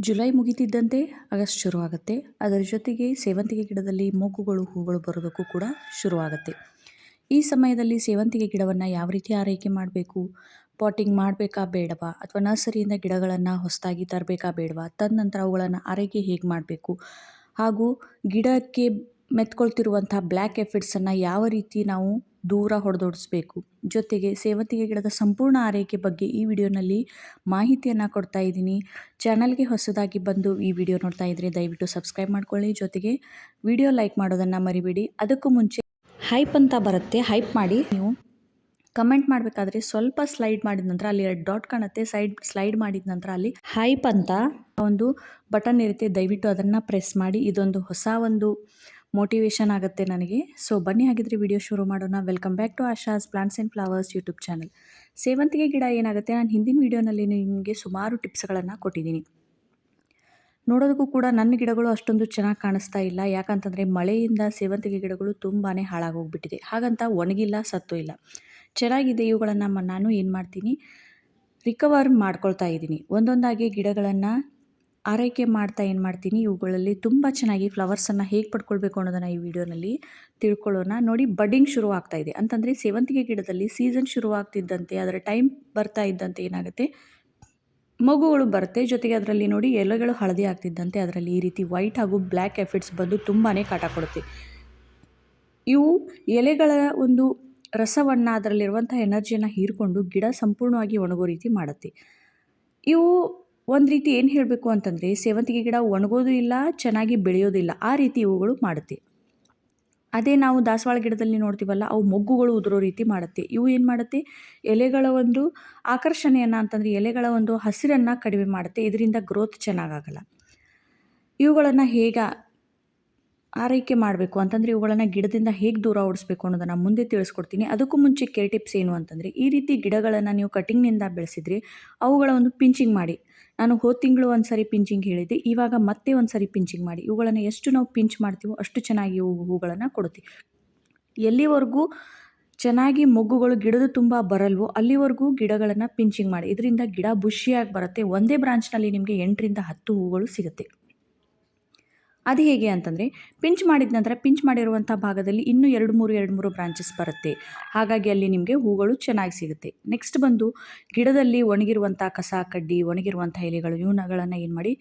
July ಮುಗಿತಿದ್ದಂತೆ August ಶುರುವಾಗುತ್ತೆ. ಅದರ ಜೊತೆಗೆ ಸೇವಂತಿಗೆ ಗಿಡದಲ್ಲಿ ಮೂಗುಗಳು, ಹೂಗಳು ಬರೋದಕ್ಕೂ ಕೂಡ ಶುರುವಾಗುತ್ತೆ. ಈ ಸಮಯದಲ್ಲಿ ಸೇವಂತಿಗೆ ಗಿಡವನ್ನು ಯಾವ ರೀತಿ ಆರೈಕೆ ಮಾಡಬೇಕು? ಪಾಟಿಂಗ್ ಮಾಡಬೇಕಾ ಬೇಡವಾ? ಅಥವಾ ನರ್ಸರಿಯಿಂದ ಗಿಡಗಳನ್ನು ಹೊಸದಾಗಿ ತರಬೇಕಾ ಬೇಡವಾ? ತದನಂತರ ಅವುಗಳನ್ನು ಆರೈಕೆ ಹೇಗೆ ಮಾಡಬೇಕು? ಹಾಗೂ ಗಿಡಕ್ಕೆ ಮೆತ್ಕೊಳ್ತಿರುವಂಥ ಬ್ಲ್ಯಾಕ್ ಎಫಿಡ್ಸನ್ನು ಯಾವ ರೀತಿ ನಾವು ದೂರ ಹೊಡೆದೋಡಿಸ್ಬೇಕು? ಜೊತೆಗೆ ಸೇವಂತಿಗೆ ಗಿಡದ ಸಂಪೂರ್ಣ ಆರೈಕೆ ಬಗ್ಗೆ ಈ ವಿಡಿಯೋನಲ್ಲಿ ಮಾಹಿತಿಯನ್ನು ಕೊಡ್ತಾ ಇದ್ದೀನಿ. ಚಾನಲ್ಗೆ ಹೊಸದಾಗಿ ಬಂದು ಈ ವಿಡಿಯೋ ನೋಡ್ತಾ ಇದ್ದರೆ ದಯವಿಟ್ಟು ಸಬ್ಸ್ಕ್ರೈಬ್ ಮಾಡ್ಕೊಳ್ಳಿ. ಜೊತೆಗೆ ವಿಡಿಯೋ ಲೈಕ್ ಮಾಡೋದನ್ನು ಮರಿಬೇಡಿ. ಅದಕ್ಕೂ ಮುಂಚೆ ಹೈಪ್ ಅಂತ ಬರುತ್ತೆ. ಹೈಪ್ ಮಾಡಿ ನೀವು ಕಮೆಂಟ್ ಮಾಡಬೇಕಾದ್ರೆ ಸ್ವಲ್ಪ ಸ್ಲೈಡ್ ಮಾಡಿದ ನಂತರ ಅಲ್ಲಿ ಎರಡು ಡಾಟ್ ಕಾಣುತ್ತೆ. ಸೈಡ್ ಸ್ಲೈಡ್ ಮಾಡಿದ ನಂತರ ಅಲ್ಲಿ ಹೈಪ್ ಅಂತ ಒಂದು ಬಟನ್ ಇರುತ್ತೆ. ದಯವಿಟ್ಟು ಅದನ್ನು ಪ್ರೆಸ್ ಮಾಡಿ. ಇದೊಂದು ಹೊಸ ಒಂದು ಮೋಟಿವೇಶನ್ ಆಗುತ್ತೆ ನನಗೆ. ಸೊ ಬನ್ನಿ ಹಾಗಿದ್ರೆ ವಿಡಿಯೋ ಶುರು ಮಾಡೋಣ. Welcome back to Asha's plants and flowers YouTube channel ಸೇವಂತಿಗೆ ಗಿಡ ಏನಾಗುತ್ತೆ? ನಾನು ಹಿಂದಿನ ವೀಡಿಯೋನಲ್ಲಿ ನಿಮಗೆ ಸುಮಾರು ಟಿಪ್ಸ್ಗಳನ್ನು ಕೊಟ್ಟಿದ್ದೀನಿ. ನೋಡೋದಕ್ಕೂ ಕೂಡ ನನ್ನ ಗಿಡಗಳು ಅಷ್ಟೊಂದು ಚೆನ್ನಾಗಿ ಕಾಣಿಸ್ತಾ ಇಲ್ಲ. ಯಾಕಂತಂದರೆ ಮಳೆಯಿಂದ ಸೇವಂತಿಗೆ ಗಿಡಗಳು ತುಂಬಾ ಹಾಳಾಗೋಗ್ಬಿಟ್ಟಿದೆ. ಹಾಗಂತ ಒಣಗಿಲ್ಲ, ಸತ್ತು ಇಲ್ಲ. ಚೆನ್ನಾಗಿದೆ ಇವುಗಳನ್ನು ನಾನು ಏನು ಮಾಡ್ತೀನಿ? ರಿಕವರ್ ಮಾಡ್ಕೊಳ್ತಾ ಇದ್ದೀನಿ. ಒಂದೊಂದಾಗಿ ಗಿಡಗಳನ್ನು ಆರೈಕೆ ಮಾಡ್ತಾ ಏನು ಮಾಡ್ತೀನಿ, ಇವುಗಳಲ್ಲಿ ತುಂಬ ಚೆನ್ನಾಗಿ ಫ್ಲವರ್ಸನ್ನು ಹೇಗೆ ಪಡ್ಕೊಳ್ಬೇಕು ಅನ್ನೋದನ್ನು ಈ ವಿಡಿಯೋನಲ್ಲಿ ತಿಳ್ಕೊಳ್ಳೋಣ. ನೋಡಿ ಬಡ್ಡಿಂಗ್ ಶುರು ಆಗ್ತಾ ಇದೆ. ಅಂತಂದರೆ ಸೇವಂತಿಗೆ ಗಿಡದಲ್ಲಿ ಸೀಸನ್ ಶುರುವಾಗ್ತಿದ್ದಂತೆ ಅದರ ಟೈಮ್ ಬರ್ತಾ ಇದ್ದಂತೆ ಏನಾಗುತ್ತೆ? ಮಗುಗಳು ಬರುತ್ತೆ. ಜೊತೆಗೆ ಅದರಲ್ಲಿ ನೋಡಿ ಎಲೆಗಳು ಹಳದಿ ಆಗ್ತಿದ್ದಂತೆ, ಅದರಲ್ಲಿ ಈ ರೀತಿ ವೈಟ್ ಹಾಗೂ ಬ್ಲ್ಯಾಕ್ ಎಫೆಕ್ಟ್ಸ್ ಬಂದು ತುಂಬಾ ಕಾಟ ಕೊಡುತ್ತೆ. ಇವು ಎಲೆಗಳ ಒಂದು ರಸವನ್ನು ಅದರಲ್ಲಿರುವಂಥ ಎನರ್ಜಿಯನ್ನು ಹೀರ್ಕೊಂಡು ಗಿಡ ಸಂಪೂರ್ಣವಾಗಿ ಒಣಗೋ ರೀತಿ ಮಾಡುತ್ತೆ. ಇವು ಒಂದು ರೀತಿ ಏನು ಹೇಳಬೇಕು ಅಂತಂದರೆ, ಸೇವಂತಿಗೆ ಗಿಡ ಒಣಗೋದು ಇಲ್ಲ, ಚೆನ್ನಾಗಿ ಬೆಳೆಯೋದಿಲ್ಲ ಆ ರೀತಿ ಇವುಗಳು ಮಾಡುತ್ತೆ. ಅದೇ ನಾವು ದಾಸವಾಳ ಗಿಡದಲ್ಲಿ ನೋಡ್ತೀವಲ್ಲ, ಅವು ಮೊಗ್ಗುಗಳು ಉದುರೋ ರೀತಿ ಮಾಡುತ್ತೆ. ಇವು ಏನು ಮಾಡುತ್ತೆ? ಎಲೆಗಳ ಒಂದು ಆಕರ್ಷಣೆಯನ್ನು ಅಂತಂದರೆ, ಎಲೆಗಳ ಒಂದು ಹಸಿರನ್ನು ಕಡಿಮೆ ಮಾಡುತ್ತೆ, ಇದರಿಂದ ಗ್ರೋತ್ ಚೆನ್ನಾಗಾಗಲ್ಲ ಇವುಗಳನ್ನು ಹೇಗೆ ಆರೈಕೆ ಮಾಡಬೇಕು ಅಂತಂದರೆ ಇವುಗಳನ್ನು ಗಿಡದಿಂದ ಹೇಗೆ ದೂರ ಓಡಿಸ್ಬೇಕು ಅನ್ನೋದನ್ನು ಮುಂದೆ ತಿಳಿಸ್ಕೊಡ್ತೀನಿ. ಅದಕ್ಕೂ ಮುಂಚೆ ಕೇರ್ ಟಿಪ್ಸ್ ಏನು ಅಂತಂದರೆ, ಈ ರೀತಿ ಗಿಡಗಳನ್ನು ನೀವು ಕಟಿಂಗ್ನಿಂದ ಬೆಳೆಸಿದ್ರಿ ಅವುಗಳ ಒಂದು ಪಿಂಚಿಂಗ್ ಮಾಡಿ. ನಾನು ಹೋದ ತಿಂಗಳು ಒಂದು ಸರಿ ಪಿಂಚಿಂಗ್ ಹೇಳಿದ್ದೆ, ಇವಾಗ ಮತ್ತೆ ಒಂದು ಸರಿ ಪಿಂಚಿಂಗ್ ಮಾಡಿ. ಇವುಗಳನ್ನು ಎಷ್ಟು ನಾವು ಪಿಂಚ್ ಮಾಡ್ತೀವೋ ಅಷ್ಟು ಚೆನ್ನಾಗಿ ಇವು ಹೂಗಳನ್ನು ಕೊಡುತ್ತೆ. ಎಲ್ಲಿವರೆಗೂ ಚೆನ್ನಾಗಿ ಮೊಗ್ಗುಗಳು ಗಿಡದ ತುಂಬ ಬರಲ್ವೋ ಅಲ್ಲಿವರೆಗೂ ಗಿಡಗಳನ್ನು ಪಿಂಚಿಂಗ್ ಮಾಡಿ. ಇದರಿಂದ ಗಿಡ ಬುಷಿಯಾಗಿ ಬರುತ್ತೆ. ಒಂದೇ ಬ್ರಾಂಚ್ನಲ್ಲಿ ನಿಮಗೆ ಎಂಟರಿಂದ ಹತ್ತು ಹೂಗಳು ಸಿಗುತ್ತೆ. ಅದು ಹೇಗೆ ಅಂತಂದರೆ ಪಿಂಚ್ ಮಾಡಿದ ನಂತರ ಪಿಂಚ್ ಮಾಡಿರುವಂಥ ಭಾಗದಲ್ಲಿ ಇನ್ನೂ ಎರಡು ಮೂರು ಎರಡು ಮೂರು ಬ್ರಾಂಚಸ್ ಬರುತ್ತೆ. ಹಾಗಾಗಿ ಅಲ್ಲಿ ನಿಮಗೆ ಹೂಗಳು ಚೆನ್ನಾಗಿ ಸಿಗುತ್ತೆ. ನೆಕ್ಸ್ಟ್ ಬಂದು ಗಿಡದಲ್ಲಿ ಒಣಗಿರುವಂಥ ಕಸ, ಕಡ್ಡಿ, ಒಣಗಿರುವಂಥ ಎಲೆಗಳು ಇವನಗಳನ್ನು ಏನು ಮಾಡಿ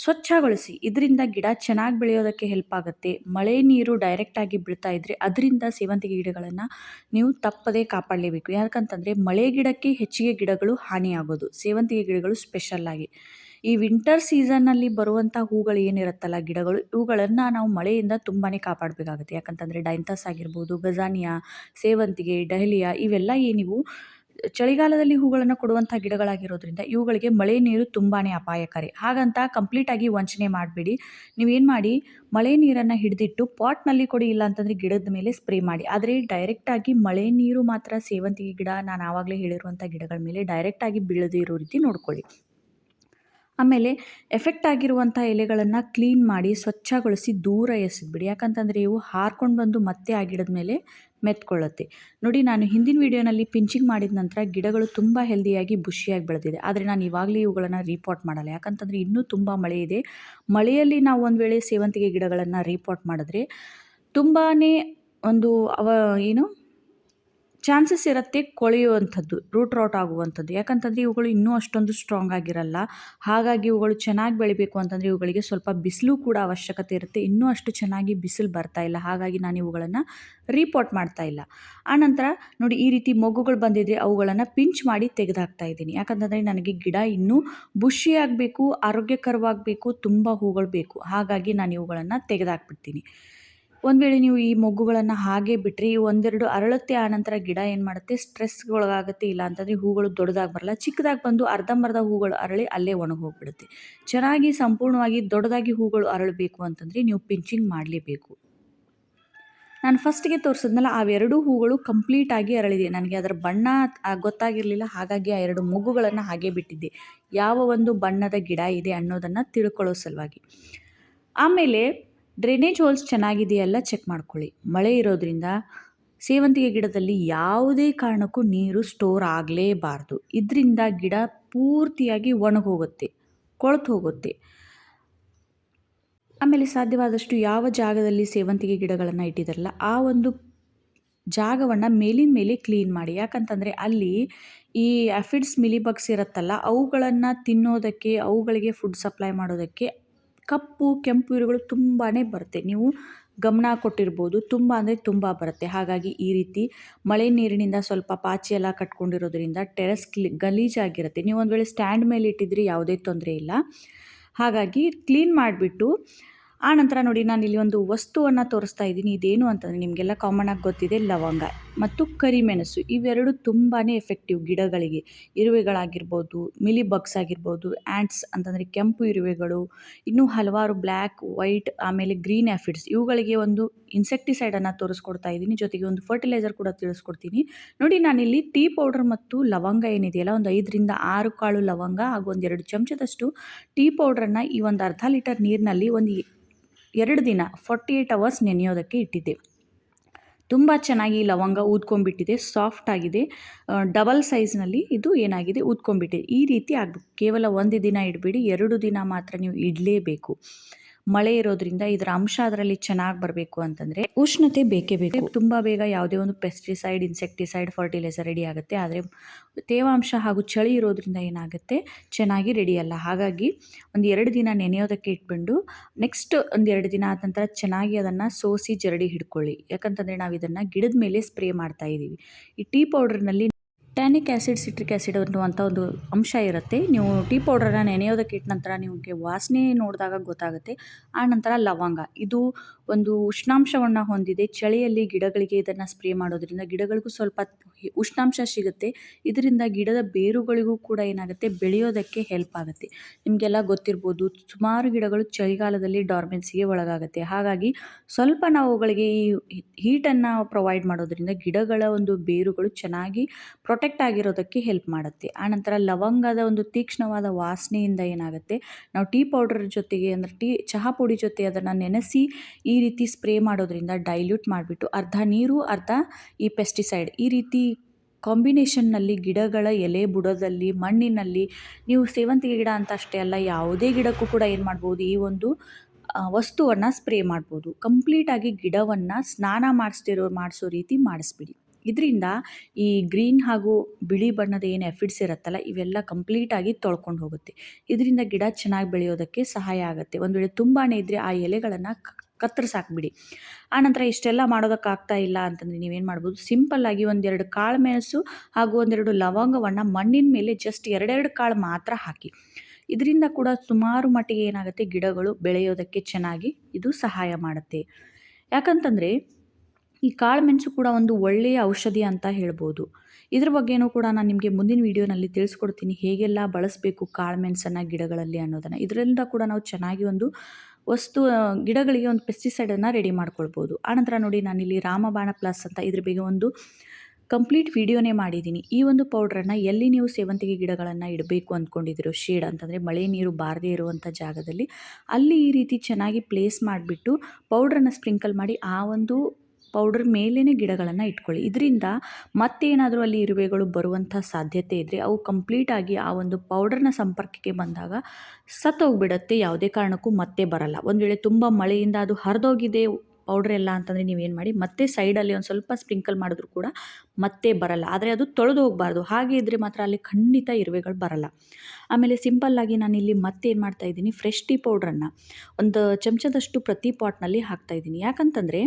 ಸ್ವಚ್ಛಗೊಳಿಸಿ. ಇದರಿಂದ ಗಿಡ ಚೆನ್ನಾಗಿ ಬೆಳೆಯೋದಕ್ಕೆ ಹೆಲ್ಪ್ ಆಗುತ್ತೆ. ಮಳೆ ನೀರು ಡೈರೆಕ್ಟಾಗಿ ಬೀಳ್ತಾ ಇದ್ದರೆ ಅದರಿಂದ ಸೇವಂತಿಗೆ ಗಿಡಗಳನ್ನು ನೀವು ತಪ್ಪದೇ ಕಾಪಾಡಲೇಬೇಕು. ಯಾಕಂತಂದರೆ ಮಳೆ ಗಿಡಕ್ಕೆ ಹೆಚ್ಚಿಗೆ ಗಿಡಗಳು ಹಾನಿಯಾಗೋದು. ಸೇವಂತಿಗೆ ಗಿಡಗಳು ಸ್ಪೆಷಲ್ಲಾಗಿ ಈ ವಿಂಟರ್ ಸೀಸನ್ನಲ್ಲಿ ಬರುವಂಥ ಹೂಗಳು ಏನಿರುತ್ತಲ್ಲ ಗಿಡಗಳು, ಇವುಗಳನ್ನು ನಾವು ಮಳೆಯಿಂದ ತುಂಬಾ ಕಾಪಾಡಬೇಕಾಗುತ್ತೆ. ಯಾಕಂತಂದರೆ ಡೈಂಥಸ್ ಆಗಿರ್ಬೋದು, ಗಜಾನಿಯಾ, ಸೇವಂತಿಗೆ, ಡಹಲಿಯಾ ಇವೆಲ್ಲ ಏನಿವು ಚಳಿಗಾಲದಲ್ಲಿ ಹೂಗಳನ್ನು ಕೊಡುವಂಥ ಗಿಡಗಳಾಗಿರೋದ್ರಿಂದ ಇವುಗಳಿಗೆ ಮಳೆ ನೀರು ತುಂಬಾ ಅಪಾಯಕಾರಿ. ಹಾಗಂತ ಕಂಪ್ಲೀಟಾಗಿ ವಂಚನೆ ಮಾಡಬೇಡಿ. ನೀವೇನು ಮಾಡಿ, ಮಳೆ ನೀರನ್ನು ಹಿಡಿದಿಟ್ಟು ಪಾಟ್ನಲ್ಲಿ ಕೊಡಿ ಇಲ್ಲ ಅಂತಂದರೆ ಗಿಡದ ಮೇಲೆ ಸ್ಪ್ರೇ ಮಾಡಿ. ಆದರೆ ಡೈರೆಕ್ಟಾಗಿ ಮಳೆ ನೀರು ಮಾತ್ರ ಸೇವಂತಿಗೆ ಗಿಡ ನಾನು ಆವಾಗಲೇ ಹೇಳಿರುವಂಥ ಗಿಡಗಳ ಮೇಲೆ ಡೈರೆಕ್ಟಾಗಿ ಬೀಳದೇ ಇರೋ ರೀತಿ ನೋಡ್ಕೊಳ್ಳಿ. ಆಮೇಲೆ ಎಫೆಕ್ಟ್ ಆಗಿರುವಂಥ ಎಲೆಗಳನ್ನು ಕ್ಲೀನ್ ಮಾಡಿ ಸ್ವಚ್ಛಗೊಳಿಸಿ ದೂರ ಎಸೆದ್ಬಿಡಿ. ಯಾಕಂತಂದರೆ ಇವು ಹಾರ್ಕೊಂಡು ಬಂದು ಮತ್ತೆ ಆ ಗಿಡದ ಮೇಲೆ ಮೆತ್ಕೊಳ್ಳುತ್ತೆ ನೋಡಿ, ನಾನು ಹಿಂದಿನ ವೀಡಿಯೋನಲ್ಲಿ ಪಿಂಚಿಂಗ್ ಮಾಡಿದ ನಂತರ ಗಿಡಗಳು ತುಂಬ ಹೆಲ್ದಿಯಾಗಿ ಬುಷಿಯಾಗಿ ಬೆಳೆದಿದೆ. ಆದರೆ ನಾನು ಇವಾಗಲೇ ಇವುಗಳನ್ನು ರೀಪಾಟ್ ಮಾಡಲ್ಲ. ಯಾಕಂತಂದರೆ ಇನ್ನೂ ತುಂಬ ಮಳೆ ಇದೆ. ಮಳೆಯಲ್ಲಿ ನಾವು ಒಂದು ವೇಳೆ ಸೇವಂತಿಗೆ ಗಿಡಗಳನ್ನು ರೀಪಾಟ್ ಮಾಡಿದ್ರೆ ತುಂಬಾ ಒಂದು ಅವ ಏನು ಚಾನ್ಸಸ್ ಇರುತ್ತೆ ಕೊಳೆಯುವಂಥದ್ದು, ರೂಟ್ ರೌಟ್ ಆಗುವಂಥದ್ದು. ಯಾಕಂತಂದರೆ ಇವುಗಳು ಇನ್ನೂ ಅಷ್ಟೊಂದು ಸ್ಟ್ರಾಂಗ್ ಆಗಿರಲ್ಲ. ಹಾಗಾಗಿ ಇವುಗಳು ಚೆನ್ನಾಗಿ ಬೆಳಿಬೇಕು ಅಂತಂದರೆ ಇವುಗಳಿಗೆ ಸ್ವಲ್ಪ ಬಿಸಿಲು ಕೂಡ ಅವಶ್ಯಕತೆ ಇರುತ್ತೆ. ಇನ್ನೂ ಅಷ್ಟು ಚೆನ್ನಾಗಿ ಬಿಸಿಲು ಬರ್ತಾ ಇಲ್ಲ. ಹಾಗಾಗಿ ನಾನು ಇವುಗಳನ್ನು ರೀಪೋರ್ಟ್ ಮಾಡ್ತಾ ಇಲ್ಲ. ಆನಂತರ ನೋಡಿ, ಈ ರೀತಿ ಮೊಗ್ಗುಗಳು ಬಂದಿದ್ರೆ ಅವುಗಳನ್ನು ಪಿಂಚ್ ಮಾಡಿ ತೆಗೆದಾಕ್ತಾ ಇದ್ದೀನಿ. ಯಾಕಂತಂದರೆ ನನಗೆ ಗಿಡ ಇನ್ನೂ ಬುಷಿಯಾಗಬೇಕು ಆರೋಗ್ಯಕರವಾಗಬೇಕು, ತುಂಬ ಹೂಗಳು ಬೇಕು. ಹಾಗಾಗಿ ನಾನು ಇವುಗಳನ್ನು ತೆಗೆದುಹಾಕ್ಬಿಡ್ತೀನಿ ಒಂದು ವೇಳೆ ನೀವು ಈ ಮೊಗ್ಗುಗಳನ್ನು ಹಾಗೆ ಬಿಟ್ಟರೆ ಈ ಒಂದೆರಡು ಅರಳುತ್ತೆ ಆನಂತರ ಗಿಡ ಏನು ಮಾಡುತ್ತೆ? ಸ್ಟ್ರೆಸ್ಗೆ ಒಳಗಾಗುತ್ತೆ ಇಲ್ಲ ಅಂತಂದರೆ ಹೂಗಳು ದೊಡ್ಡದಾಗಿ ಬರಲ್ಲ. ಚಿಕ್ಕದಾಗಿ ಬಂದು ಅರ್ಧಂಬರ್ಧ ಹೂಗಳು ಅರಳಿ ಅಲ್ಲೇ ಒಣಗೋಗ್ಬಿಡುತ್ತೆ ಚೆನ್ನಾಗಿ ಸಂಪೂರ್ಣವಾಗಿ ದೊಡ್ಡದಾಗಿ ಹೂಗಳು ಅರಳಬೇಕು ಅಂತಂದರೆ ನೀವು ಪಿಂಚಿಂಗ್ ಮಾಡಲೇಬೇಕು. ನಾನು ಫಸ್ಟ್ಗೆ ತೋರಿಸಿದ್ನಲ್ಲ ಅವೆರಡು ಹೂಗಳು ಕಂಪ್ಲೀಟಾಗಿ ಅರಳಿದೆ. ನನಗೆ ಅದರ ಬಣ್ಣ ಗೊತ್ತಾಗಿರಲಿಲ್ಲ, ಹಾಗಾಗಿ ಆ ಎರಡು ಮೊಗ್ಗುಗಳನ್ನು ಹಾಗೆ ಬಿಟ್ಟಿದ್ದೆ. ಯಾವ ಒಂದು ಬಣ್ಣದ ಗಿಡ ಇದೆ ಅನ್ನೋದನ್ನು ತಿಳ್ಕೊಳ್ಳೋ ಸಲುವಾಗಿ. ಆಮೇಲೆ ಡ್ರೈನೇಜ್ ಹೋಲ್ಸ್ ಚೆನ್ನಾಗಿದೆಯಲ್ಲ ಚೆಕ್ ಮಾಡ್ಕೊಳ್ಳಿ. ಮಳೆ ಇರೋದ್ರಿಂದ ಸೇವಂತಿಗೆ ಗಿಡದಲ್ಲಿ ಯಾವುದೇ ಕಾರಣಕ್ಕೂ ನೀರು ಸ್ಟೋರ್ ಆಗಲೇಬಾರ್ದು. ಇದರಿಂದ ಗಿಡ ಪೂರ್ತಿಯಾಗಿ ಒಣಗೋಗುತ್ತೆ ಕೊಳೆತು ಹೋಗುತ್ತೆ ಆಮೇಲೆ ಸಾಧ್ಯವಾದಷ್ಟು ಯಾವ ಜಾಗದಲ್ಲಿ ಸೇವಂತಿಗೆ ಗಿಡಗಳನ್ನು ಇಟ್ಟಿದ್ದಾರಲ್ಲ ಆ ಒಂದು ಜಾಗವನ್ನು ಮೇಲಿನ ಮೇಲೆ ಕ್ಲೀನ್ ಮಾಡಿ. ಯಾಕಂತಂದರೆ ಅಲ್ಲಿ ಈ ಆಫಿಡ್ಸ್, ಮಿಲಿಬಗ್ಸ್ ಇರುತ್ತಲ್ಲ, ಅವುಗಳನ್ನು ತಿನ್ನೋದಕ್ಕೆ, ಅವುಗಳಿಗೆ ಫುಡ್ ಸಪ್ಲೈ ಮಾಡೋದಕ್ಕೆ ಕಪ್ಪು, ಕೆಂಪು ಇರುಗಳು ತುಂಬಾ ಬರುತ್ತೆ. ನೀವು ಗಮನ ಕೊಟ್ಟಿರ್ಬೋದು, ತುಂಬ ಅಂದರೆ ತುಂಬ ಬರುತ್ತೆ. ಹಾಗಾಗಿ ಈ ರೀತಿ ಮಳೆ ನೀರಿನಿಂದ ಸ್ವಲ್ಪ ಪಾಚಿ ಎಲ್ಲ ಕಟ್ಕೊಂಡಿರೋದ್ರಿಂದ ಟೆರೆಸ್ ಕ್ಲಿ ಗಲೀಜಾಗಿರುತ್ತೆ ನೀವು ಒಂದು ವೇಳೆ ಸ್ಟ್ಯಾಂಡ್ ಮೇಲೆ ಇಟ್ಟಿದ್ರೆ ಯಾವುದೇ ತೊಂದರೆ ಇಲ್ಲ. ಹಾಗಾಗಿ ಕ್ಲೀನ್ ಮಾಡಿಬಿಟ್ಟು ಆ ನಂತರ ನೋಡಿ ನಾನು ಇಲ್ಲಿ ಒಂದು ವಸ್ತುವನ್ನು ತೋರಿಸ್ತಾ ಇದ್ದೀನಿ. ಇದೇನು ಅಂತಂದರೆ ನಿಮಗೆಲ್ಲ ಕಾಮನ್ ಆಗಿ ಗೊತ್ತಿದೆ. ಲವಂಗ ಮತ್ತು ಕರಿಮೆಣಸು. ಇವೆರಡು ತುಂಬಾ ಎಫೆಕ್ಟಿವ್ ಗಿಡಗಳಿಗೆ. ಇರುವೆಗಳಾಗಿರ್ಬೋದು, ಮಿಲಿ ಬಗ್ಸ್ ಆಗಿರ್ಬೋದು ಆ್ಯಂಟ್ಸ್ ಅಂತಂದರೆ ಕೆಂಪು ಇರುವೆಗಳು, ಇನ್ನೂ ಹಲವಾರು ಬ್ಲ್ಯಾಕ್ ವೈಟ್ ಆಮೇಲೆ ಗ್ರೀನ್ ಆ್ಯಫಿಡ್ಸ್ ಇವುಗಳಿಗೆ ಒಂದು ಇನ್ಸೆಕ್ಟಿಸೈಡನ್ನು ತೋರಿಸ್ಕೊಡ್ತಾ ಇದ್ದೀನಿ. ಜೊತೆಗೆ ಒಂದು ಫರ್ಟಿಲೈಸರ್ ಕೂಡ ತಿಳಿಸ್ಕೊಡ್ತೀನಿ. ನೋಡಿ ನಾನಿಲ್ಲಿ ಟೀ ಪೌಡರ್ ಮತ್ತು ಲವಂಗ ಏನಿದೆಯಲ್ಲ, ಒಂದು ಐದರಿಂದ ಆರು ಕಾಳು ಲವಂಗ ಹಾಗೂ ಒಂದೆರಡು ಚಮಚದಷ್ಟು ಟೀ ಪೌಡ್ರನ್ನು ಈ ಒಂದು ಅರ್ಧ ಲೀಟರ್ ನೀರಿನಲ್ಲಿ ಒಂದು ಎರಡು ದಿನ ಫಾರ್ಟಿ ಏಯ್ಟ್ ಅವರ್ಸ್ ನೆನೆಯೋದಕ್ಕೆ ಇಟ್ಟಿದ್ದೆ. ತುಂಬ ಚೆನ್ನಾಗಿ ಲವಂಗ ಊದ್ಕೊಂಡ್ಬಿಟ್ಟಿದೆ ಸಾಫ್ಟ್ ಆಗಿದೆ. ಡಬಲ್ ಸೈಜ್ನಲ್ಲಿ ಇದು ಏನಾಗಿದೆ, ಊದ್ಕೊಂಡ್ಬಿಟ್ಟಿದೆ. ಈ ರೀತಿ ಆಗಬೇಕು ಕೇವಲ ಒಂದು ದಿನ ಇಡಬೇಡಿ, ಎರಡು ದಿನ ಮಾತ್ರ ನೀವು ಇಡಲೇಬೇಕು. ಮಳೆ ಇರೋದ್ರಿಂದ ಇದರ ಅಂಶ ಅದರಲ್ಲಿ ಚೆನ್ನಾಗಿ ಬರಬೇಕು ಅಂತಂದರೆ ಉಷ್ಣತೆ ಬೇಕೇ ಬೇಕು. ತುಂಬ ಬೇಗ ಯಾವುದೇ ಒಂದು ಪೆಸ್ಟಿಸೈಡ್ ಇನ್ಸೆಕ್ಟಿಸೈಡ್ ಫರ್ಟಿಲೈಸರ್ ರೆಡಿ ಆಗುತ್ತೆ. ಆದರೆ ತೇವಾಂಶ ಹಾಗೂ ಚಳಿ ಇರೋದ್ರಿಂದ ಏನಾಗುತ್ತೆ? ಚೆನ್ನಾಗಿ ರೆಡಿಯಲ್ಲ ಹಾಗಾಗಿ ಒಂದು ಎರಡು ದಿನ ನೆನೆಯೋದಕ್ಕೆ ಇಟ್ಬಿಟ್ಟು ನೆಕ್ಸ್ಟ್ ಒಂದು ಎರಡು ದಿನ ಆದ ನಂತರ ಚೆನ್ನಾಗಿ ಅದನ್ನು ಸೋಸಿ ಜರಡಿ ಹಿಡ್ಕೊಳ್ಳಿ. ಯಾಕಂತಂದರೆ ನಾವು ಇದನ್ನು ಗಿಡದ ಮೇಲೆ ಸ್ಪ್ರೇ ಮಾಡ್ತಾ ಇದ್ದೀವಿ ಈ ಟೀ ಪೌಡರ್ನಲ್ಲಿ ಟ್ಯಾನಿಕ್ ಆ್ಯಸಿಡ್ ಸಿಟ್ರಿಕ್ ಆ್ಯಸಿಡ್ ಅನ್ನುವಂಥ ಒಂದು ಅಂಶ ಇರುತ್ತೆ. ನೀವು ಟೀ ಪೌಡ್ರನ್ನ ನೆನೆಯೋದಕ್ಕೆ ಇಟ್ಟ ನಂತರ ನಿಮಗೆ ವಾಸನೆ ನೋಡಿದಾಗ ಗೊತ್ತಾಗುತ್ತೆ. ಆ ನಂತರ ಲವಂಗ. ಇದು ಒಂದು ಉಷ್ಣಾಂಶವನ್ನು ಹೊಂದಿದೆ. ಚಳಿಯಲ್ಲಿ ಗಿಡಗಳಿಗೆ ಇದನ್ನು ಸ್ಪ್ರೇ ಮಾಡೋದ್ರಿಂದ ಗಿಡಗಳಿಗೂ ಸ್ವಲ್ಪ ಉಷ್ಣಾಂಶ ಸಿಗುತ್ತೆ. ಇದರಿಂದ ಗಿಡದ ಬೇರುಗಳಿಗೂ ಕೂಡ ಏನಾಗುತ್ತೆ? ಬೆಳೆಯೋದಕ್ಕೆ ಹೆಲ್ಪ್ ಆಗುತ್ತೆ. ನಿಮಗೆಲ್ಲ ಗೊತ್ತಿರ್ಬೋದು, ಸುಮಾರು ಗಿಡಗಳು ಚಳಿಗಾಲದಲ್ಲಿ ಡಾರ್ಮೆನ್ಸಿಗೆ ಒಳಗಾಗುತ್ತೆ. ಹಾಗಾಗಿ ಸ್ವಲ್ಪ ನಾವು ಅವುಗಳಿಗೆ ಈ ಹೀಟನ್ನು ಪ್ರೊವೈಡ್ ಮಾಡೋದ್ರಿಂದ ಗಿಡಗಳ ಒಂದು ಬೇರುಗಳು ಚೆನ್ನಾಗಿ ಪ್ರೊಟೆಕ್ಟ್ ಆಗಿರೋದಕ್ಕೆ ಹೆಲ್ಪ್ ಮಾಡುತ್ತೆ. ಆನಂತರ ಲವಂಗದ ಒಂದು ತೀಕ್ಷ್ಣವಾದ ವಾಸನೆಯಿಂದ ಏನಾಗುತ್ತೆ? ನಾವು ಟೀ ಪೌಡರ್ ಜೊತೆಗೆ ಅಂದರೆ ಟೀ, ಚಹಾ ಪುಡಿ ಜೊತೆ ಅದನ್ನು ನೆನೆಸಿ ಈ ರೀತಿ ಸ್ಪ್ರೇ ಮಾಡೋದ್ರಿಂದ ಡೈಲ್ಯೂಟ್ ಮಾಡಿಬಿಟ್ಟು ಅರ್ಧ ನೀರು, ಅರ್ಧ ಈ ಪೆಸ್ಟಿಸೈಡ್ ಈ ರೀತಿ ಕಾಂಬಿನೇಷನ್ನಲ್ಲಿ ಗಿಡಗಳ ಎಲೆ ಬುಡದಲ್ಲಿ, ಮಣ್ಣಿನಲ್ಲಿ ನೀವು ಸೇವಂತಿಗೆ ಗಿಡ ಅಂತ ಅಷ್ಟೇ ಅಲ್ಲ, ಯಾವುದೇ ಗಿಡಕ್ಕೂ ಕೂಡ ಏನು ಮಾಡ್ಬೋದು? ಈ ಒಂದು ವಸ್ತುವನ್ನು ಸ್ಪ್ರೇ ಮಾಡ್ಬೋದು. ಕಂಪ್ಲೀಟಾಗಿ ಗಿಡವನ್ನು ಸ್ನಾನ ಮಾಡಿಸ್ತಿರೋ, ಮಾಡಿಸೋ ರೀತಿ ಮಾಡಿಸ್ಬಿಡಿ. ಇದರಿಂದ ಈ ಗ್ರೀನ್ ಹಾಗೂ ಬಿಳಿ ಬಣ್ಣದ ಏನು ಎಫಿಡ್ಸ್ ಇರುತ್ತಲ್ಲ, ಇವೆಲ್ಲ ಕಂಪ್ಲೀಟಾಗಿ ತೊಳ್ಕೊಂಡು ಹೋಗುತ್ತೆ. ಇದರಿಂದ ಗಿಡ ಚೆನ್ನಾಗಿ ಬೆಳೆಯೋದಕ್ಕೆ ಸಹಾಯ ಆಗುತ್ತೆ. ಒಂದು ವೇಳೆ ತುಂಬಾ ಇದ್ದರೆ ಆ ಎಲೆಗಳನ್ನು ಕತ್ತರಿಸಾಕ್ಬಿಡಿ ಆನಂತರ ಇಷ್ಟೆಲ್ಲ ಮಾಡೋದಕ್ಕಾಗ್ತಾ ಇಲ್ಲ ಅಂತಂದರೆ ನೀವೇನು ಮಾಡ್ಬೋದು? ಸಿಂಪಲ್ಲಾಗಿ ಒಂದೆರಡು ಕಾಳು ಮೆಣಸು ಹಾಗೂ ಒಂದೆರಡು ಲವಂಗವನ್ನು ಮಣ್ಣಿನ ಮೇಲೆ ಜಸ್ಟ್ ಎರಡೆರಡು ಕಾಳು ಮಾತ್ರ ಹಾಕಿ. ಇದರಿಂದ ಕೂಡ ಸುಮಾರು ಮಟ್ಟಿಗೆ ಏನಾಗುತ್ತೆ? ಗಿಡಗಳು ಬೆಳೆಯೋದಕ್ಕೆ ಚೆನ್ನಾಗಿ ಇದು ಸಹಾಯ ಮಾಡುತ್ತೆ. ಯಾಕಂತಂದರೆ ಈ ಕಾಳು ಮೆಣಸು ಕೂಡ ಒಂದು ಒಳ್ಳೆಯ ಔಷಧಿ ಅಂತ ಹೇಳ್ಬೋದು. ಇದ್ರ ಬಗ್ಗೆನೂ ಕೂಡ ನಾನು ನಿಮಗೆ ಮುಂದಿನ ವೀಡಿಯೋನಲ್ಲಿ ತಿಳಿಸ್ಕೊಡ್ತೀನಿ. ಹೇಗೆಲ್ಲ ಬಳಸಬೇಕು ಕಾಳು ಮೆಣಸನ್ನು ಗಿಡಗಳಲ್ಲಿ ಅನ್ನೋದನ್ನು. ಇದರಿಂದ ಕೂಡ ನಾವು ಚೆನ್ನಾಗಿ ಒಂದು ವಸ್ತು ಗಿಡಗಳಿಗೆ ಒಂದು ಪೆಸ್ಟಿಸೈಡನ್ನು ರೆಡಿ ಮಾಡ್ಕೊಳ್ಬೋದು. ಆನಂತರ ನೋಡಿ ನಾನಿಲ್ಲಿ ರಾಮಬಾಣ ಪ್ಲಸ್ ಅಂತ ಇದ್ರ ಬಗ್ಗೆ ಒಂದು ಕಂಪ್ಲೀಟ್ ವಿಡಿಯೋನೇ ಮಾಡಿದ್ದೀನಿ. ಈ ಒಂದು ಪೌಡ್ರನ್ನು ಎಲ್ಲಿ ನೀವು ಸೇವಂತಿಗೆ ಗಿಡಗಳನ್ನು ಇಡಬೇಕು ಅಂದ್ಕೊಂಡಿದ್ದೀರೋ, ಶೇಡ್ ಅಂತಂದರೆ ಮಳೆ ನೀರು ಬಾರದೇ ಇರುವಂಥ ಜಾಗದಲ್ಲಿ, ಅಲ್ಲಿ ಈ ರೀತಿ ಚೆನ್ನಾಗಿ ಪ್ಲೇಸ್ ಮಾಡಿಬಿಟ್ಟು ಪೌಡ್ರನ್ನು ಸ್ಪ್ರಿಂಕಲ್ ಮಾಡಿ ಆ ಒಂದು ಪೌಡರ್ ಮೇಲೇ ಗಿಡಗಳನ್ನು ಇಟ್ಕೊಳ್ಳಿ. ಇದರಿಂದ ಮತ್ತೇನಾದರೂ ಅಲ್ಲಿ ಇರುವೆಗಳು ಬರುವಂಥ ಸಾಧ್ಯತೆ ಇದ್ದರೆ ಅವು ಕಂಪ್ಲೀಟಾಗಿ ಆ ಒಂದು ಪೌಡರ್ನ ಸಂಪರ್ಕಕ್ಕೆ ಬಂದಾಗ ಸತ್ತೋಗಿಬಿಡತ್ತೆ. ಯಾವುದೇ ಕಾರಣಕ್ಕೂ ಮತ್ತೆ ಬರಲ್ಲ. ಒಂದು ವೇಳೆ ತುಂಬ ಮಳೆಯಿಂದ ಅದು ಹರಿದೋಗಿದೆ ಪೌಡ್ರ್ ಎಲ್ಲ ಅಂತಂದರೆ ನೀವೇನು ಮಾಡಿ ಮತ್ತೆ ಸೈಡಲ್ಲಿ ಒಂದು ಸ್ವಲ್ಪ ಸ್ಪ್ರಿಂಕಲ್ ಮಾಡಿದ್ರು ಕೂಡ ಮತ್ತೆ ಬರಲ್ಲ. ಆದರೆ ಅದು ತೊಳೆದು ಹೋಗಬಾರ್ದು. ಹಾಗೆ ಇದ್ದರೆ ಮಾತ್ರ ಅಲ್ಲಿ ಖಂಡಿತ ಇರುವೆಗಳು ಬರಲ್ಲ. ಆಮೇಲೆ ಸಿಂಪಲ್ಲಾಗಿ ನಾನಿಲ್ಲಿ ಮತ್ತೆ ಏನು ಮಾಡ್ತಾಯಿದ್ದೀನಿ ಫ್ರೆಶ್ ಟೀ ಪೌಡ್ರನ್ನು ಒಂದು ಚಮಚದಷ್ಟು ಪ್ರತಿ ಪಾಟ್ನಲ್ಲಿ ಹಾಕ್ತಾಯಿದ್ದೀನಿ ಯಾಕಂತಂದರೆ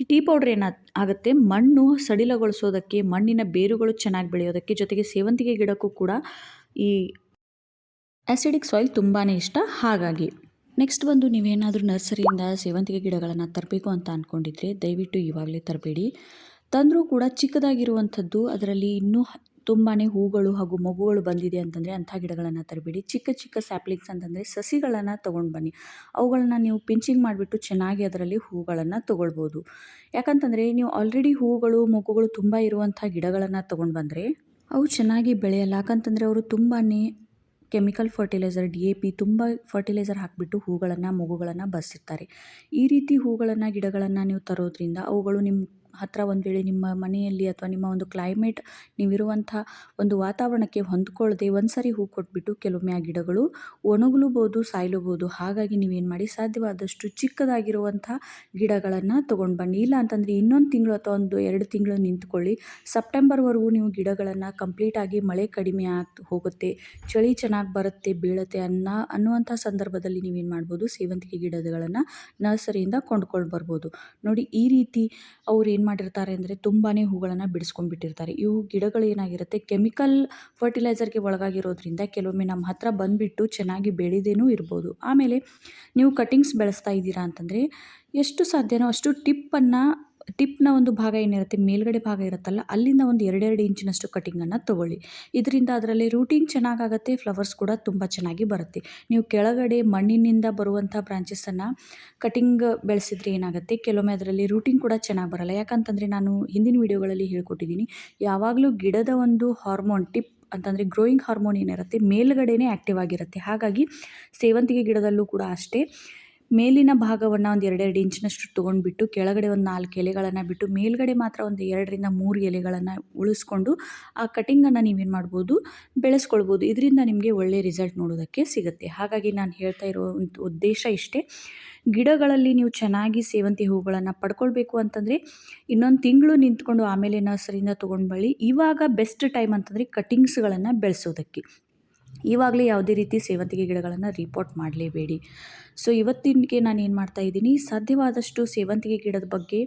ಈ ಟೀ ಪೌಡ್ರ್ ಏನ ಆಗುತ್ತೆ? ಮಣ್ಣು ಸಡಿಲಗೊಳಿಸೋದಕ್ಕೆ, ಮಣ್ಣಿನ ಬೇರುಗಳು ಚೆನ್ನಾಗಿ ಬೆಳೆಯೋದಕ್ಕೆ, ಜೊತೆಗೆ ಸೇವಂತಿಗೆ ಗಿಡಕ್ಕೂ ಕೂಡ ಈ ಆ್ಯಸಿಡಿಕ್ ಸಾಯಿಲ್ ತುಂಬಾ ಇಷ್ಟ. ಹಾಗಾಗಿ ನೆಕ್ಸ್ಟ್ ಬಂದು ನೀವೇನಾದರೂ ನರ್ಸರಿಯಿಂದ ಸೇವಂತಿಗೆ ಗಿಡಗಳನ್ನು ತರಬೇಕು ಅಂತ ಅಂದ್ಕೊಂಡಿದ್ರೆ ದಯವಿಟ್ಟು ಇವಾಗಲೇ ತರಬೇಡಿ. ತಂದರೂ ಕೂಡ ಚಿಕ್ಕದಾಗಿರುವಂಥದ್ದು, ಅದರಲ್ಲಿ ಇನ್ನೂ ತುಂಬಾ ಹೂಗಳು ಹಾಗೂ ಮಗುಗಳು ಬಂದಿದೆ ಅಂತಂದರೆ ಅಂಥ ಗಿಡಗಳನ್ನು ತರಬೇಡಿ. ಚಿಕ್ಕ ಚಿಕ್ಕ ಸ್ಯಾಪ್ಲಿಂಗ್ಸ್ ಅಂತಂದರೆ ಸಸಿಗಳನ್ನು ತೊಗೊಂಡು ಬನ್ನಿ. ಅವುಗಳನ್ನ ನೀವು ಪಿಂಚಿಂಗ್ ಮಾಡಿಬಿಟ್ಟು ಚೆನ್ನಾಗಿ ಅದರಲ್ಲಿ ಹೂಗಳನ್ನು ತೊಗೊಳ್ಬೋದು. ಯಾಕಂತಂದರೆ ನೀವು ಆಲ್ರೆಡಿ ಹೂಗಳು, ಮಗುಗಳು ತುಂಬ ಇರುವಂಥ ಗಿಡಗಳನ್ನು ತೊಗೊಂಡು ಬಂದರೆ ಅವು ಚೆನ್ನಾಗಿ ಬೆಳೆಯಲ್ಲ. ಯಾಕಂತಂದರೆ ಅವರು ತುಂಬಾ chemical fertiliser, D A P ತುಂಬ ಫರ್ಟಿಲೈಸರ್ ಹಾಕಿಬಿಟ್ಟು ಹೂಗಳನ್ನು, ಮಗುಗಳನ್ನು ಬಸಿರ್ತಾರೆ ಈ ರೀತಿ ಹೂಗಳನ್ನು, ಗಿಡಗಳನ್ನು ನೀವು ತರೋದ್ರಿಂದ ಅವುಗಳು ನಿಮ್ಮ ಹತ್ತಿರ ಒಂದು ವೇಳೆ ನಿಮ್ಮ ಮನೆಯಲ್ಲಿ ಅಥವಾ ನಿಮ್ಮ ಒಂದು ಕ್ಲೈಮೇಟ್ ನೀವಿರುವಂಥ ಒಂದು ವಾತಾವರಣಕ್ಕೆ ಹೊಂದ್ಕೊಳ್ಳದೆ ಒಂದು ಸರಿ ಹೂ ಕೊಟ್ಬಿಟ್ಟು ಕೆಲವೊಮ್ಮೆ ಆ ಗಿಡಗಳು ಒಣಗಲೂಬೋದು, ಸಾಯ್ಲೂಬೋದು, ಹಾಗಾಗಿ ನೀವೇನು ಮಾಡಿ ಸಾಧ್ಯವಾದಷ್ಟು ಚಿಕ್ಕದಾಗಿರುವಂಥ ಗಿಡಗಳನ್ನು ತೊಗೊಂಡು ಬನ್ನಿ. ಇಲ್ಲ ಅಂತಂದರೆ ಇನ್ನೊಂದು ತಿಂಗಳು ಅಥವಾ ಒಂದು ಎರಡು ತಿಂಗಳು ನಿಂತ್ಕೊಳ್ಳಿ. ಸೆಪ್ಟೆಂಬರ್ವರೆಗೂ ನೀವು ಗಿಡಗಳನ್ನು ಕಂಪ್ಲೀಟಾಗಿ ಮಳೆ ಕಡಿಮೆ ಆಗ್ತಾ ಹೋಗುತ್ತೆ, ಚಳಿ ಚೆನ್ನಾಗಿ ಬರುತ್ತೆ, ಬೀಳುತ್ತೆ ಅನ್ನೋ ಅನ್ನುವಂಥ ಸಂದರ್ಭದಲ್ಲಿ ನೀವೇನು ಮಾಡ್ಬೋದು ಸೇವಂತಿಗೆ ಗಿಡಗಳನ್ನು ನರ್ಸರಿಯಿಂದ ಕೊಂಡ್ಕೊಂಡು ಬರ್ಬೋದು. ನೋಡಿ ಈ ರೀತಿ ಅವ್ರು ಏನು ಮಾಡಿರ್ತಾರೆ ಅಂದರೆ ತುಂಬಾ ಹೂಗಳನ್ನು ಬಿಡಿಸ್ಕೊಂಡ್ಬಿಟ್ಟಿರ್ತಾರೆ. ಇವು ಗಿಡಗಳು ಏನಾಗಿರುತ್ತೆ, ಕೆಮಿಕಲ್ ಫರ್ಟಿಲೈಸರ್ಗೆ ಒಳಗಾಗಿರೋದ್ರಿಂದ ಕೆಲವೊಮ್ಮೆ ನಮ್ಮ ಹತ್ರ ಬಂದುಬಿಟ್ಟು ಚೆನ್ನಾಗಿ ಬೆಳೆದೇನೂ ಇರ್ಬೋದು. ಆಮೇಲೆ ನೀವು ಕಟಿಂಗ್ಸ್ ಬೆಳೆಸ್ತಾ ಇದ್ದೀರಾ ಅಂತಂದರೆ, ಎಷ್ಟು ಸಾಧ್ಯನೋ ಅಷ್ಟು ಟಿಪ್ಪನ್ನು ಟಿಪ್ನ ಒಂದು ಭಾಗ ಏನಿರುತ್ತೆ, ಮೇಲ್ಗಡೆ ಭಾಗ ಇರುತ್ತಲ್ಲ, ಅಲ್ಲಿಂದ ಒಂದು ಎರಡೆರಡು ಇಂಚಿನಷ್ಟು ಕಟಿಂಗನ್ನು ತೊಗೊಳ್ಳಿ. ಇದರಿಂದ ಅದರಲ್ಲಿ ರೂಟಿಂಗ್ ಚೆನ್ನಾಗಾಗತ್ತೆ, ಫ್ಲವರ್ಸ್ ಕೂಡ ತುಂಬ ಚೆನ್ನಾಗಿ ಬರುತ್ತೆ. ನೀವು ಕೆಳಗಡೆ ಮಣ್ಣಿನಿಂದ ಬರುವಂಥ ಬ್ರಾಂಚಸನ್ನು ಕಟಿಂಗ್ ಬೆಳೆಸಿದ್ರೆ ಏನಾಗುತ್ತೆ, ಕೆಲವೊಮ್ಮೆ ಅದರಲ್ಲಿ ರೂಟಿಂಗ್ ಕೂಡ ಚೆನ್ನಾಗಿ ಬರಲ್ಲ. ಯಾಕಂತಂದರೆ ನಾನು ಹಿಂದಿನ ವೀಡಿಯೋಗಳಲ್ಲಿ ಹೇಳ್ಕೊಟ್ಟಿದ್ದೀನಿ, ಯಾವಾಗಲೂ ಗಿಡದ ಒಂದು ಹಾರ್ಮೋನ್ ಟಿಪ್ ಅಂತಂದರೆ ಗ್ರೋಯಿಂಗ್ ಹಾರ್ಮೋನ್ ಏನಿರುತ್ತೆ, ಮೇಲ್ಗಡೆನೇ ಆ್ಯಕ್ಟಿವ್ ಆಗಿರುತ್ತೆ. ಹಾಗಾಗಿ ಸೇವಂತಿಗೆ ಗಿಡದಲ್ಲೂ ಕೂಡ ಅಷ್ಟೇ. ಮೇಲಿನ ಭಾಗವನ್ನು ಒಂದು ಎರಡೆರಡು ಇಂಚಿನಷ್ಟು ತೊಗೊಂಡ್ಬಿಟ್ಟು ಕೆಳಗಡೆ ಒಂದು ನಾಲ್ಕು ಎಲೆಗಳನ್ನು ಬಿಟ್ಟು ಮೇಲ್ಗಡೆ ಮಾತ್ರ ಒಂದು ಎರಡರಿಂದ ಮೂರು ಎಲೆಗಳನ್ನು ಉಳಿಸ್ಕೊಂಡು ಆ ಕಟಿಂಗನ್ನು ನೀವೇನು ಮಾಡ್ಬೋದು ಬೆಳೆಸ್ಕೊಳ್ಬೋದು. ಇದರಿಂದ ನಿಮಗೆ ಒಳ್ಳೆಯ ರಿಸಲ್ಟ್ ನೋಡೋದಕ್ಕೆ ಸಿಗುತ್ತೆ. ಹಾಗಾಗಿ ನಾನು ಹೇಳ್ತಾ ಇರೋ ಉದ್ದೇಶ ಇಷ್ಟೇ. ಗಿಡಗಳಲ್ಲಿ ನೀವು ಚೆನ್ನಾಗಿ ಸೇವಂತಿ ಹೂಗಳನ್ನು ಪಡ್ಕೊಳ್ಬೇಕು ಅಂತಂದರೆ ಇನ್ನೊಂದು ತಿಂಗಳು ನಿಂತ್ಕೊಂಡು ಆಮೇಲೆ ನರ್ಸರಿಯಿಂದ ತೊಗೊಂಡು ಬಳಿ ಇವಾಗ ಬೆಸ್ಟ್ ಟೈಮ್ ಅಂತಂದರೆ ಕಟಿಂಗ್ಸ್ಗಳನ್ನು ಬೆಳೆಸೋದಕ್ಕೆ. ಇವಾಗಲೇ ಯಾವುದೇ ರೀತಿ ಸೇವಂತಿಗೆ ಗಿಡಗಳನ್ನು ರಿಪೋರ್ಟ್ ಮಾಡಲೇಬೇಡಿ. ಸೊ ಇವತ್ತಿನಗೆ ನಾನು ಏನು ಮಾಡ್ತಾ ಇದ್ದೀನಿ, ಸಾಧ್ಯವಾದಷ್ಟು ಸೇವಂತಿಗೆ ಗಿಡದ ಬಗ್ಗೆ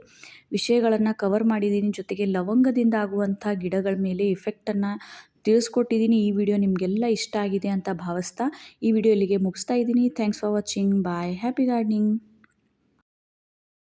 ವಿಷಯಗಳನ್ನು ಕವರ್ ಮಾಡಿದ್ದೀನಿ. ಜೊತೆಗೆ ಲವಂಗದಿಂದ ಆಗುವಂಥ ಗಿಡಗಳ ಮೇಲೆ ಇಫೆಕ್ಟನ್ನು ತಿಳಿಸ್ಕೊಟ್ಟಿದ್ದೀನಿ. ಈ ವಿಡಿಯೋ ನಿಮಗೆಲ್ಲ ಇಷ್ಟ ಆಗಿದೆ ಅಂತ ಭಾವಿಸ್ತಾ ಈ ವಿಡಿಯೋ ಇಲ್ಲಿಗೆ ಮುಗಿಸ್ತಾ ಇದ್ದೀನಿ. Thanks for watching bye happy gardening